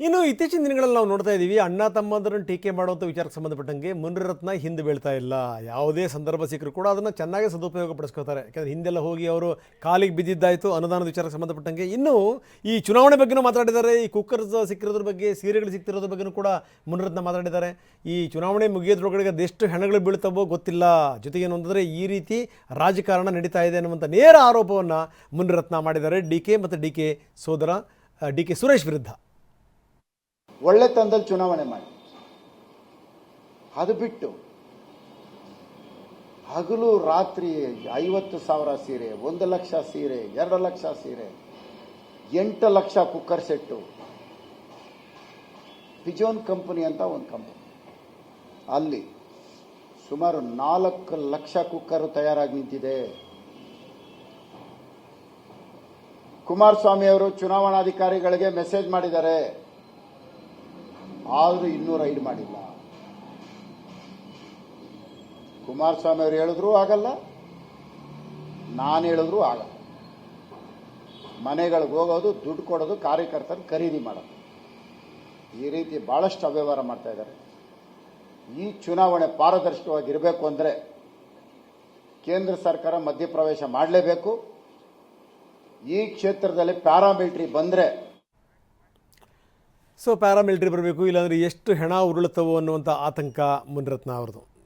ಇನ್ನು ಇತ್ತೀಚಿನ ದಿನಗಳಲ್ಲಿ ನಾವು ನೋಡ್ತಾ ಇದ್ದೀವಿ ಅಣ್ಣ ತಮ್ಮಂದರನ್ನು ಟೀಕೆ ಮಾಡುವಂಥ ವಿಚಾರಕ್ಕೆ ಸಂಬಂಧಪಟ್ಟಂಗೆ ಮುನಿರತ್ನ ಹಿಂದೆ ಬೀಳ್ತಾ ಇಲ್ಲ. ಯಾವುದೇ ಸಂದರ್ಭ ಸಿಕ್ಕರೂ ಕೂಡ ಅದನ್ನು ಚೆನ್ನಾಗಿ ಸದುಪಯೋಗ ಪಡಿಸ್ಕೋತಾರೆ ಯಾಕಂದರೆ ಹಿಂದೆಲ್ಲ ಹೋಗಿ ಅವರು ಕಾಲಿಗೆ ಬಿದ್ದಿದ್ದಾಯಿತು ಅನುದಾನದ ವಿಚಾರಕ್ಕೆ ಸಂಬಂಧಪಟ್ಟಂಗೆ. ಇನ್ನು ಈ ಚುನಾವಣೆ ಬಗ್ಗೆನೂ ಮಾತಾಡಿದ್ದಾರೆ. ಈ ಕುಕ್ಕರ್ಸ್ ಸಿಕ್ಕಿರೋದ್ರ ಬಗ್ಗೆ, ಸೀರೆಗಳು ಸಿಕ್ತಿರೋದ್ರ ಬಗ್ಗೆನೂ ಕೂಡ ಮುನಿರತ್ನ ಮಾತಾಡಿದ್ದಾರೆ. ಈ ಚುನಾವಣೆ ಮುಗಿಯೋದ್ರೊಳಗಡೆ ಅದೆಷ್ಟು ಹೆಣಗಳು ಬೀಳ್ತವೋ ಗೊತ್ತಿಲ್ಲ. ಜೊತೆಗೆ ಏನು ಅಂತಂದರೆ ಈ ರೀತಿ ರಾಜಕಾರಣ ನಡೀತಾ ಇದೆ ಅನ್ನುವಂಥ ನೇರ ಆರೋಪವನ್ನು ಮುನಿರತ್ನ ಮಾಡಿದ್ದಾರೆ. ಡಿ ಕೆ ಮತ್ತು ಡಿ ಕೆ ಸೋದರ, ಡಿ ಕೆ ಸುರೇಶ್ ವಿರುದ್ಧ. ಒಳ್ಳೆತನದಲ್ಲಿ ಚುನಾವಣೆ ಮಾಡಿ. ಅದು ಬಿಟ್ಟು ಹಗಲು ರಾತ್ರಿ ಐವತ್ತು ಸಾವಿರ ಸೀರೆ, ಒಂದು ಲಕ್ಷ ಸೀರೆ, ಎರಡು ಲಕ್ಷ ಸೀರೆ, ಎಂಟು lakh cooker set. Pigeon company ಅಂತ ಒಂದು ಕಂಪನಿ. ಅಲ್ಲಿ ಸುಮಾರು ನಾಲ್ಕು ಲಕ್ಷ ಕುಕ್ಕರ್ ತಯಾರಾಗಿ ನಿಂತಿದೆ. ಕುಮಾರಸ್ವಾಮಿ ಅವರು ಚುನಾವಣಾಧಿಕಾರಿಗಳಿಗೆ ಮೆಸೇಜ್ ಮಾಡಿದ್ದಾರೆ. ಆದರೂ ಇನ್ನೂ ರೈಡ್ ಮಾಡಿಲ್ಲ. ಕುಮಾರಸ್ವಾಮಿ ಅವರು ಹೇಳಿದ್ರು ಆಗಲ್ಲ, ನಾನು ಹೇಳಿದ್ರು ಆಗಲ್ಲ. ಮನೆಗಳಿಗೆ ಹೋಗೋದು, ದುಡ್ಡು ಕೊಡೋದು ಕಾರ್ಯಕರ್ತರು ಖರೀದಿ ಮಾಡೋದು. ಈ ರೀತಿ ಭಾಳಷ್ಟು ಅವ್ಯವಹಾರ ಮಾಡ್ತಾ ಇದ್ದಾರೆ. ಈ ಚುನಾವಣೆ ಪಾರದರ್ಶಕವಾಗಿರಬೇಕು ಅಂದರೆ ಕೇಂದ್ರ ಸರ್ಕಾರ ಮಧ್ಯಪ್ರವೇಶ ಮಾಡಲೇಬೇಕು. ಈ ಕ್ಷೇತ್ರದಲ್ಲಿ ಪ್ಯಾರಾಮಿಲಿಟ್ರಿ ಬಂದರೆ ಸೊ ಪ್ಯಾರಾಮಿಲಿಟ್ರಿ ಬರಬೇಕು ಇಲ್ಲಾಂದರೆ ಎಷ್ಟು ಹೆಣ ಉರುಳುತ್ತವೋ ಅನ್ನುವಂಥ ಆತಂಕ ಮುನಿರತ್ನ ಅವ್ರದ್ದು.